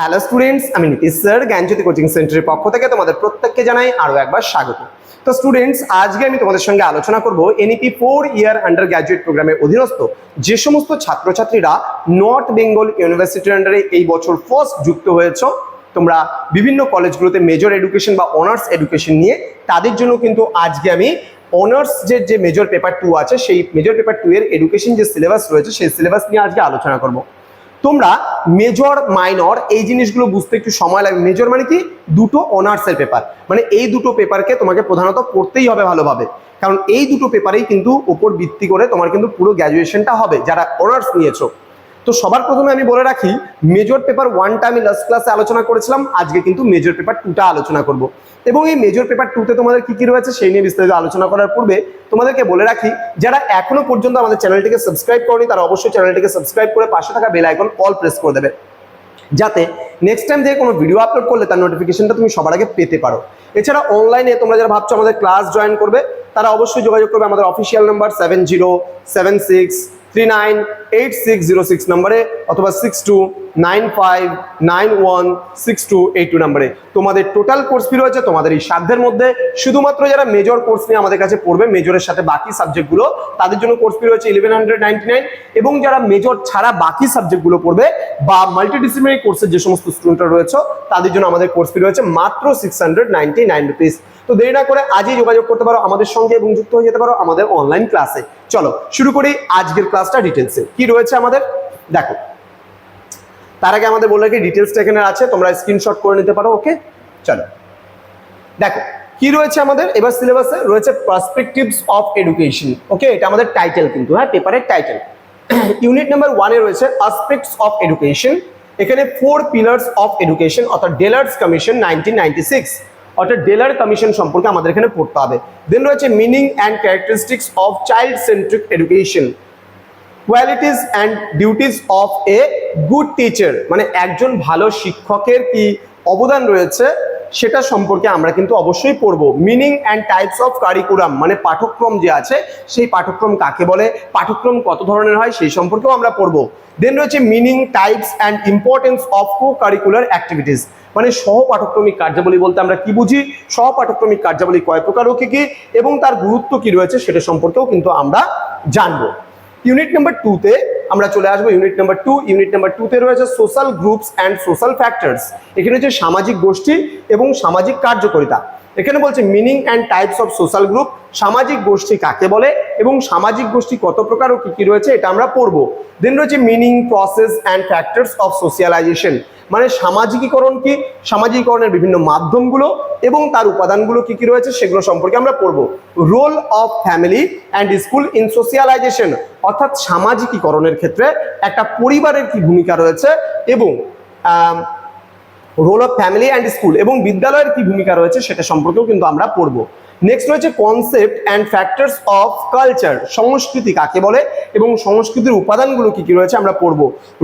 Hello students আমি Nitish sir, জ্ঞানজ্যোতি coaching সেন্টারের পক্ষ থেকে তোমাদের প্রত্যেককে জানাই আরও একবার স্বাগত। তো স্টুডেন্টস আজকে আমি তোমাদের সঙ্গে আলোচনা করব NEP four year undergraduate প্রোগ্রামের অধীনস্থ যে সমস্ত ছাত্রছাত্রীরা নর্থ বেঙ্গল ইউনিভার্সিটির আন্ডারে এই বছর ফার্স্ট যুক্ত হয়েছ। তোমরা বিভিন্ন কলেজগুলোতে মেজর এডুকেশন বা অনার্স এডুকেশন নিয়ে, তাদের জন্য কিন্তু আজকে আমি অনার্স যে যে মেজর পেপার টু আছে, সেই মেজর পেপার টু এর এডুকেশন যে সিলেবাস রয়েছে, সেই সিলেবাস নিয়ে আজকে আলোচনা করব। তোমরা মেজর মাইনর এই জিনিসগুলো বুঝতে একটু সময় লাগবে। মেজর মানে কি? দুটো অনার্সের পেপার মানে এই দুটো পেপারকে তোমাকে প্রধানত পড়তেই হবে ভালোভাবে। কারণ এই দুটো পেপারেই কিন্তু ওপর ভিত্তি করে তোমার কিন্তু পুরো গ্র্যাজুয়েশনটা হবে, যারা অনার্স নিয়েছো। তো সবার প্রথমে আমি বলে রাখি মেজর পেপার ওয়ানটা আমি লাস্ট ক্লাসে আলোচনা করেছিলাম, আজকে কিন্তু মেজর পেপার টুটা আলোচনা করব। এবং এই মেজর পেপার টুতে তোমাদের কি কি রয়েছে সেই নিয়ে বিস্তারিত আলোচনা করার পূর্বে তোমাদেরকে বলে রাখি, যারা এখনও পর্যন্ত আমাদের চ্যানেলটিকে সাবস্ক্রাইব করনি, তারা অবশ্যই চ্যানেলটিকে সাবস্ক্রাইব করে পাশে থাকা বেল আইকন অল প্রেস করে দেবে। যাতে নেক্সট টাইম থেকে কোনো ভিডিও আপলোড করলে তার নোটিফিকেশনটা তুমি সবার আগে পেতে পারো। এছাড়া অনলাইনে তোমরা যারা ভাবছ আমাদের ক্লাস জয়েন করবে, তারা অবশ্যই যোগাযোগ করবে আমাদের official number seven zero seven six three nine eight six zero six নম্বরে অথবা six two nine five nine one six two eight two নাম্বারে। তোমাদের টোটাল কোর্স ফি রয়েছে, তোমাদের এই সাধ্যের মধ্যে শুধুমাত্র যারা মেজর কোর্স নিয়ে আমাদের কাছে পড়বে মেজরের সাথে বাকি সাবজেক্টগুলো তাদের জন্য কোর্স ফি রয়েছে ইলেভেন হান্ড্রেড নাইন এবং যারা মেজর ছাড়া বাকি সাবজেক্টগুলো পড়বে, বা মাল্টিডিসিপ্লিনারি কোর্সের যে সমস্ত স্টুডেন্টরা রয়েছে, তাদের জন্য আমাদের কোর্স ফি রয়েছে মাত্র সিক্স হান্ড্রেড নাইন রুপিস তো দেরি না করে আজই যোগাযোগ করতে পারো আমাদের সঙ্গে এবং যুক্ত হয়ে যেতে পারো আমাদের অনলাইন ক্লাসে চলো, শুরু করি আজকের ক্লাসটা ডিটেলসে কি রয়েছে আমাদের? দেখো তার আগে আমাদের বলে কি ডিটেলসটা এখানে আছে, তোমরা স্ক্রিনশট করে নিতে পারো ওকে চলো। দেখো, কি রয়েছে আমাদের? এবার সিলেবাসে রয়েছে পার্সপেক্টিভস অফ এডুকেশন ওকে এটা আমাদের টাইটেল কিন্তু হ্যাঁ? পেপারের টাইটেল ইউনিট নাম্বার ওয়ানে রয়েছে আসপেক্টস অফ এডুকেশন এখানে ফোর পিলার্স অফ এডুকেশন অর্থাৎ ডেলার্স কমিশন নাইনটিন অর্থাৎ ডেলার কমিশন সম্পর্কে আমাদের এখানে পড়তে হবে। দেন রয়েছে meaning and characteristics of child centric education qualities and duties of a good teacher মানে একজন ভালো শিক্ষকের কি অবদান রয়েছে, সেটা সম্পর্কে আমরা কিন্তু অবশ্যই পড়ব। Meaning and types of curriculum মানে পাঠ্যক্রম যে আছে, সেই পাঠ্যক্রম কাকে বলে পাঠ্যক্রম কত ধরনের হয়, সেই সম্পর্কেও আমরা পড়ব। দেন রয়েছে meaning types and importance of co curricular activities মানে সহ পাঠক্রমিক কার্যাবলী বলতে আমরা কি বুঝি? সহ পাঠক্রমিক কার্যাবলী কয় প্রকার ও কি কি? এবং তার গুরুত্ব কি রয়েছে, সেটা সম্পর্কেও কিন্তু আমরা জানব। ইউনিট নাম্বার টুতে আমরা চলে আসব unit number two unit number টুতে রয়েছে social groups and social factors এখানে হচ্ছে সামাজিক গোষ্ঠী এবং সামাজিক কার্যকরিতা। এখানে বলছে meaning and types of social group সামাজিক গোষ্ঠী কাকে বলে এবং সামাজিক গোষ্ঠী কত প্রকার ও কি কি রয়েছে এটা আমরা পড়ব। দেন রয়েছে meaning process and factors of socialisation মানে সামাজিকীকরণ কি? সামাজিকীকরণের বিভিন্ন মাধ্যমগুলো এবং তার উপাদানগুলো কি কি রয়েছে সেগুলো সম্পর্কে আমরা পড়ব। Role of family and school in socialisation অর্থাৎ সামাজিকীকরণের ক্ষেত্রে একটা পরিবারের কি ভূমিকা রয়েছে এবং role of family and school এবং বিদ্যালয়ের কি ভূমিকা রয়েছে সেটা সম্পর্কেও কিন্তু আমরা পড়ব। নেক্সট রয়েছে concept and factors of culture সংস্কৃতি কাকে বলে এবং সংস্কৃতির উপাদানগুলো কি কি রয়েছে আমরা পড়ব।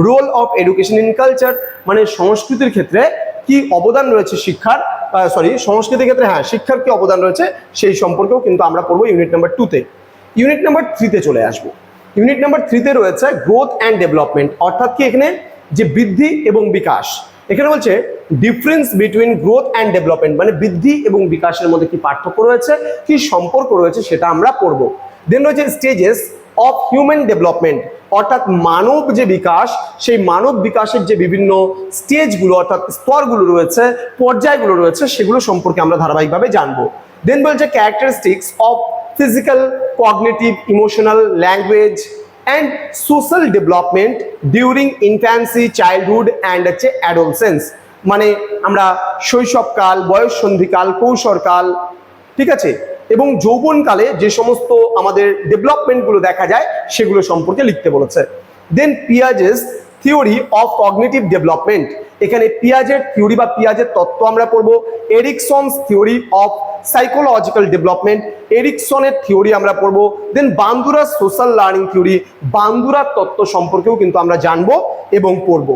Role of education in culture মানে সংস্কৃতির ক্ষেত্রে কি অবদান রয়েছে শিক্ষার সরি সংস্কৃতির ক্ষেত্রে হ্যাঁ শিক্ষার কি অবদান রয়েছে সেই সম্পর্কেও কিন্তু আমরা পড়ব ইউনিট নাম্বার টুতে ইউনিট নাম্বার থ্রিতে চলে আসব। ইউনিট নাম্বার থ্রিতে রয়েছে গ্রোথ অ্যান্ড ডেভেলপমেন্ট অর্থাৎ কি এখানে? যে বৃদ্ধি এবং বিকাশ। এখানে বলছে difference between growth and development মানে বৃদ্ধি এবং বিকাশের মধ্যে কি পার্থক্য রয়েছে, কি সম্পর্ক রয়েছে সেটা আমরা পড়ব। দেন রয়েছে স্টেজেস অফ হিউম্যান ডেভেলপমেন্ট অর্থাৎ মানব যে বিকাশ, সেই মানব বিকাশের যে বিভিন্ন স্টেজগুলো অর্থাৎ স্তরগুলো রয়েছে, পর্যায়গুলো রয়েছে, সেগুলো সম্পর্কে আমরা ধারাবাহিকভাবে জানব। দেন বলছে characteristics of physical cognitive emotional language and social development during infancy childhood and হচ্ছে অ্যাডোলসেন্স মানে আমরা শৈশবকাল বয়স সন্ধিকাল কৌশলকাল, ঠিক আছে? এবং যৌবনকালে যে সমস্ত আমাদের ডেভেলপমেন্টগুলো দেখা যায়, সেগুলো সম্পর্কে লিখতে বলেছে। Then Piaget's theory of cognitive development এখানে পিয়াজের থিওরি বা পিয়াজের তত্ত্ব আমরা পড়ব। Erikson's theory of psychological development এরিকসনের theory আমরা পড়ব। Then Bandura social learning theory বান্দুরার তত্ত্ব সম্পর্কেও কিন্তু আমরা জানব এবং পড়ব।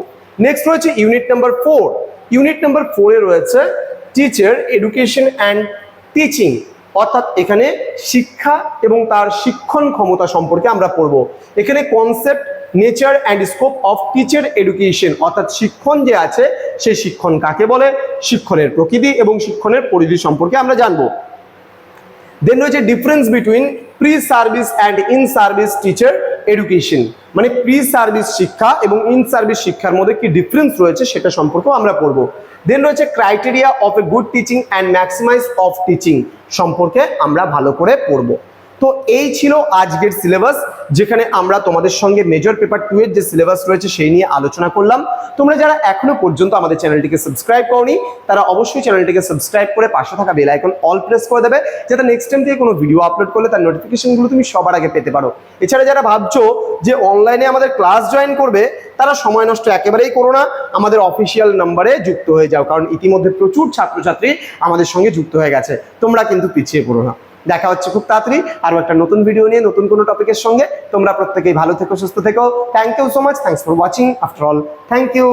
নেক্সট রয়েছে unit number four unit number ফোরে রয়েছে টিচার এডুকেশন অ্যান্ড টিচিং অর্থাৎ এখানে শিক্ষা এবং তার শিক্ষণ ক্ষমতা সম্পর্কে আমরা পড়ব। এখানে concept nature and scope of teacher education অর্থাৎ শিক্ষণ যে আছে, সেই শিক্ষণ কাকে বলে? শিক্ষণের প্রকৃতি এবং শিক্ষণের পরিধি সম্পর্কে আমরা জানব। দেন রয়েছে difference between pre service and in service teacher education মানে প্রি সার্ভিস শিক্ষা এবং ইন সার্ভিস শিক্ষার মধ্যে কি ডিফারেন্স রয়েছে সেটা সম্পর্কেও আমরা পড়ব। দেন রয়েছে criteria of a good teaching and maximise of teaching সম্পর্কে আমরা ভালো করে পড়ব। তো এই ছিল আজকের সিলেবাস, যেখানে আমরা তোমাদের সঙ্গে মেজর পেপার টু এর যে সিলেবাস রয়েছে সেই নিয়ে আলোচনা করলাম। তোমরা যারা এখনও পর্যন্ত আমাদের চ্যানেলটিকে সাবস্ক্রাইব করনি, তারা অবশ্যই চ্যানেলটিকে সাবস্ক্রাইব করে পাশে থাকা বেল আইকন অল প্রেস করে দেবে, যাতে নেক্সট টাইম থেকে কোনো ভিডিও আপলোড করলে তার নোটিফিকেশনগুলো তুমি সবার আগে পেতে পারো। এছাড়া যারা ভাবছ যে অনলাইনে আমাদের ক্লাস জয়েন করবে, তারা সময় নষ্ট একেবারেই করো না, আমাদের অফিসিয়াল নাম্বারে যুক্ত হয়ে যাও, কারণ ইতিমধ্যে প্রচুর ছাত্রছাত্রী আমাদের সঙ্গে যুক্ত হয়ে গেছে, তোমরা কিন্তু পিছিয়ে পড়ো না। দেখা হচ্ছে খুব তাড়াতাড়ি। আরও একটা নতুন ভিডিও নিয়ে, নতুন কোনো টপিকের সঙ্গে। তোমরা প্রত্যেকেই ভালো থেকো, সুস্থ থেকো। Thank you so much thanks for watching after all thank you